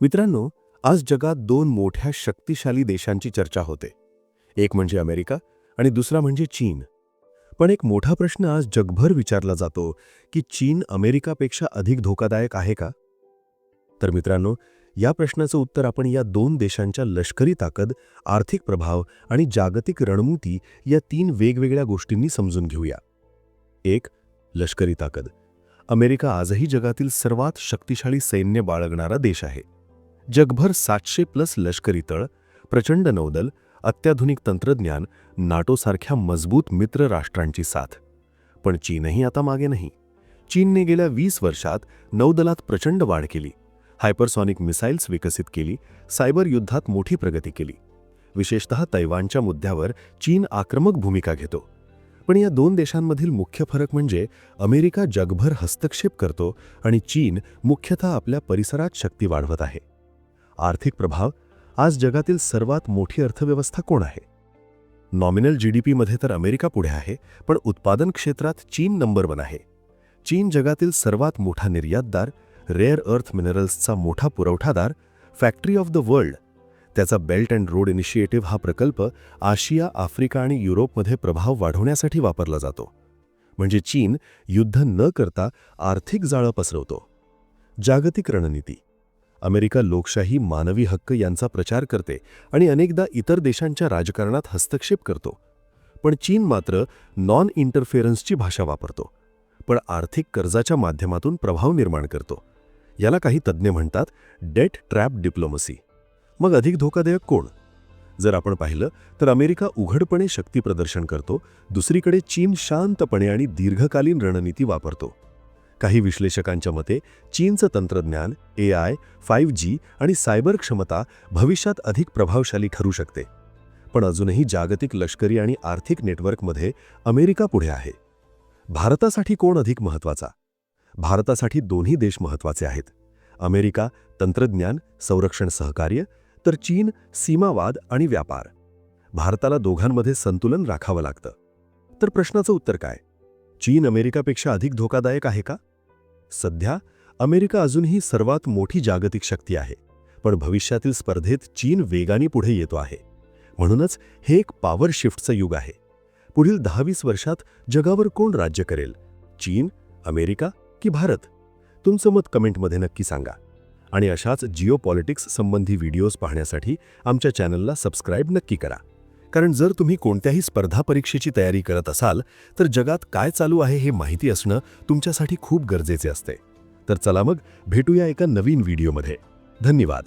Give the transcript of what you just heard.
मित्रांनो आज जगात दोन मोठ्या शक्तिशाली देशांची चर्चा होते. एक म्हणजे अमेरिका आणि दुसरा म्हणजे चीन. पण एक मोठा प्रश्न आज जगभर विचारला जातो की चीन अमेरिकापेक्षा अधिक धोकादायक आहे का? तर मित्रांनो या प्रश्नाचं उत्तर आपण या दोन देशांच्या लष्करी ताकद आर्थिक प्रभाव आणि जागतिक रणनीती या तीन वेगवेगळ्या गोष्टींनी समजून घेऊया. एक लष्करी ताकद. अमेरिका आजही जगातील सर्वात शक्तिशाली सैन्य बाळगणारा देश आहे. जगभर सातशे प्लस लष्करी तळ प्रचंड नौदल अत्याधुनिक तंत्रज्ञान नाटोसारख्या मजबूत मित्र राष्ट्रांची साथ. पण चीनही आता मागे नाही. चीनने गेल्या वीस वर्षात नौदलात प्रचंड वाढ केली. हायपरसॉनिक मिसाईल्स विकसित केली सायबर युद्धात मोठी प्रगती केली. विशेषतः तैवानच्या मुद्द्यावर चीन आक्रमक भूमिका घेतो. पण या दोन देशांमधील मुख्य फरक म्हणजे अमेरिका जगभर हस्तक्षेप करतो आणि चीन मुख्यतः आपल्या परिसरात शक्ती वाढवत आहे. आर्थिक प्रभाव आज जगातील सर्वात मोठी अर्थव्यवस्था कोण आहे? नॉमिनल जी डी पीमध्ये तर अमेरिका पुढे आहे पण उत्पादन क्षेत्रात चीन नंबर वन आहे. चीन जगातील सर्वात मोठा निर्यातदार रेअर अर्थ मिनरल्सचा मोठा पुरवठादार फॅक्टरी ऑफ द वर्ल्ड. त्याचा बेल्ट अँड रोड इनिशिएटिव्ह हा प्रकल्प आशिया आफ्रिका आणि युरोपमध्ये प्रभाव वाढवण्यासाठी वापरला जातो. म्हणजे चीन युद्ध न करता आर्थिक जाळं पसरवतो. जागतिक रणनीती. अमेरिका लोकशाही मानवी हक्क यांचा प्रचार करते आणि अनेकदा इतर देशांच्या राजकारणात हस्तक्षेप करतो. पण चीन मात्र नॉन इंटरफेरन्सची भाषा वापरतो. पण आर्थिक कर्जाच्या माध्यमातून प्रभाव निर्माण करतो. याला काही तज्ज्ञ म्हणतात डेट ट्रॅप डिप्लोमसी. मग अधिक धोकादायक कोण? जर आपण पाहिलं तर अमेरिका उघडपणे शक्ती प्रदर्शन करतो दुसरीकडे चीन शांतपणे आणि दीर्घकालीन रणनीती वापरतो. काही विश्लेषकांच्या मते चीनचं तंत्रज्ञान ए आय फाईव्ह जी आणि सायबर क्षमता भविष्यात अधिक प्रभावशाली ठरू शकते. पण अजूनही जागतिक लष्करी आणि आर्थिक नेटवर्कमध्ये अमेरिका पुढे आहे. भारतासाठी कोण अधिक महत्त्वाचा? भारतासाठी दोन्ही देश महत्त्वाचे आहेत. अमेरिका तंत्रज्ञान संरक्षण सहकार्य तर चीन सीमावाद आणि व्यापार. भारताला दोघांमध्ये संतुलन राखावं लागतं. तर प्रश्नाचं उत्तर काय? चीन अमेरिकापेक्षा अधिक धोकादायक आहे का? सध्या अमेरिका अजूनही सर्वात मोठी जागतिक शक्ती आहे पण भविष्यातील स्पर्धेत चीन वेगाने पुढे येतो आहे. म्हणूनच हे एक पॉवर शिफ्टचं युग आहे. पुढील दहावीस वर्षात जगावर कोण राज्य करेल? चीन अमेरिका की भारत? तुमचं मत कमेंटमध्ये नक्की सांगा. आणि अशाच जिओ पॉलिटिक्स संबंधी व्हिडिओज पाहण्यासाठी आमच्या चॅनलला सबस्क्राईब नक्की करा. कारण जर तुम्ही कोणत्याही स्पर्धा परीक्षेची तयारी करत असाल तर जगात काय चालू आहे हे माहिती असणं तुमच्यासाठी खूप गरजेचे असते. तर चला मग भेटूया एका नवीन व्हिडिओमध्ये. धन्यवाद.